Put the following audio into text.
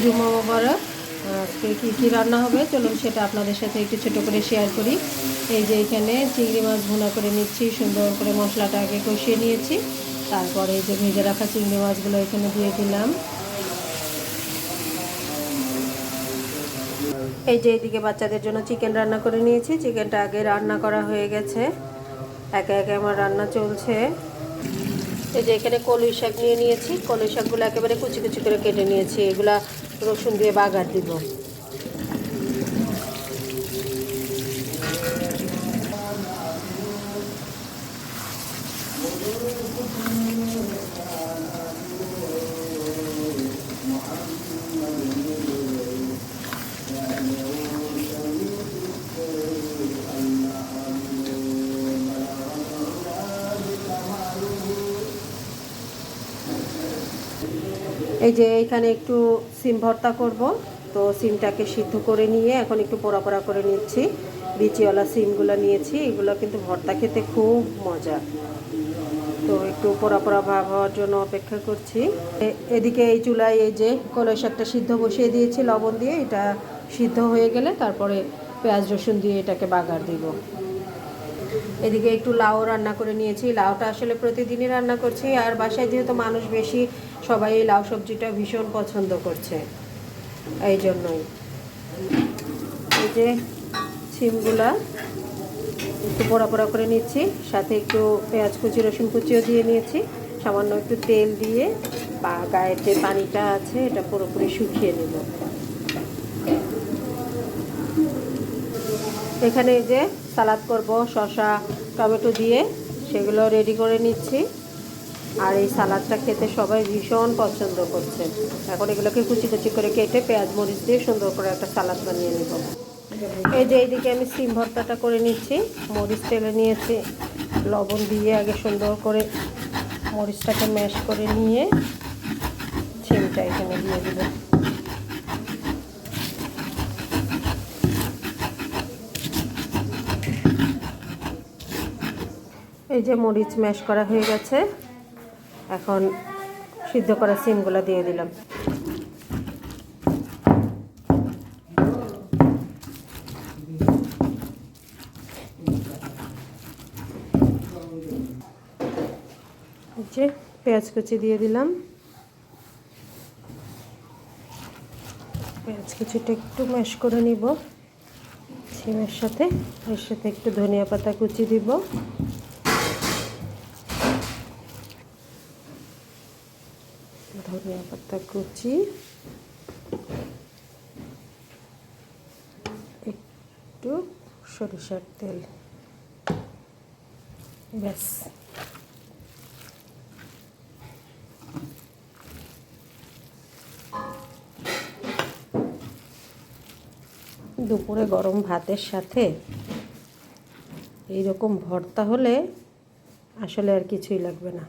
জুমা মোবারক আজকে কী কী রান্না হবে? চলুন সেটা আপনাদের সাথে একটু ছোটো করে শেয়ার করি। এই যে এখানে চিংড়ি মাছ ভুনা করে নিচ্ছি, সুন্দর করে মশলাটা আগে কষিয়ে নিয়েছি। তারপরে এই যে ভেজে রাখা চিংড়ি মাছগুলো এখানে দিয়ে দিলাম। এই যে এইদিকে বাচ্চাদের জন্য চিকেন রান্না করে নিয়েছি। চিকেনটা আগে রান্না করা হয়ে গেছে। একে একে আমার রান্না চলছে। এই যে এখানে কলই শাক নিয়ে নিয়েছি কলই শাকগুলো একেবারে কুচি কুচি করে কেটে নিয়েছি। এগুলা রসুন দিয়ে বাগার দিব। এই যে এখানে একটু সিম ভর্তা করব। তো সিমটাকে সিদ্ধ করে নিয়ে এখন একটু পোড়া পোড়া করে নিচ্ছি। বিচিওয়ালা সিমগুলো নিয়েছি, এগুলো কিন্তু ভর্তা খেতে খুব মজা। তো একটু পোড়া পোড়া ভাব হওয়ার জন্য অপেক্ষা করছি। এদিকে এই চুলায় এই যে কলই শাকটা সিদ্ধ বসিয়ে দিয়েছি লবণ দিয়ে, এটা সিদ্ধ হয়ে গেলে তারপরে পেঁয়াজ রসুন দিয়ে এটাকে বাগার দিব। এদিকে একটু লাউ রান্না করে নিয়েছি। লাউটা আসলে প্রতিদিনই রান্না করছি, আর বাসায় যেহেতু মানুষ বেশি, সবাই এই লাউ সবজিটা ভীষণ পছন্দ করছে। এই জন্যই। এই যে সিমগুলা একটু পোড়া পোড়া করে নিচ্ছি, সাথে একটু পেঁয়াজ কুচি, রসুন কুচিও দিয়ে নিয়েছি। সামান্য একটু তেল দিয়ে বা গায়ের যে পানিটা আছে, এটা পুরোপুরি শুকিয়ে নেব। এখানে যে সালাদ করব, শসা, টমেটো দিয়ে, সেগুলো রেডি করে নিচ্ছি। আর এই সালাদটা খেতে সবাই ভীষণ পছন্দ করছে। এখন এগুলোকে কুচি কুচি করে কেটে পেঁয়াজ মরিচ দিয়ে সুন্দর করে একটা সালাদ বানিয়ে নেব। এই যে এইদিকে আমি সিম ভর্তাটা করে নিচ্ছি। মরিচ তেলে নিয়েছি। লবণ দিয়ে আগে সুন্দর করে মরিচটাকে ম্যাশ করে নিয়ে সিমটা এখানে দিয়ে দেবো। এই যে মরিচ ম্যাশ করা হয়ে গেছে। এখন সিদ্ধ করা সিমগুলো দিয়ে দিলাম। যে পেঁয়াজ কুচি দিয়ে দিলাম। পেঁয়াজ কুচিটা একটু ম্যাশ করে নিব। সিমের সাথে, এর সাথে একটু ধনিয়া পাতা কুচি দিব। ধনিয়া পাতা কুচি, একটু সরিষার তেল। ব্যাস। দুপুরে গরম ভাতের সাথে এইরকম ভর্তা হলে আসলে আর কিছুই লাগবে না।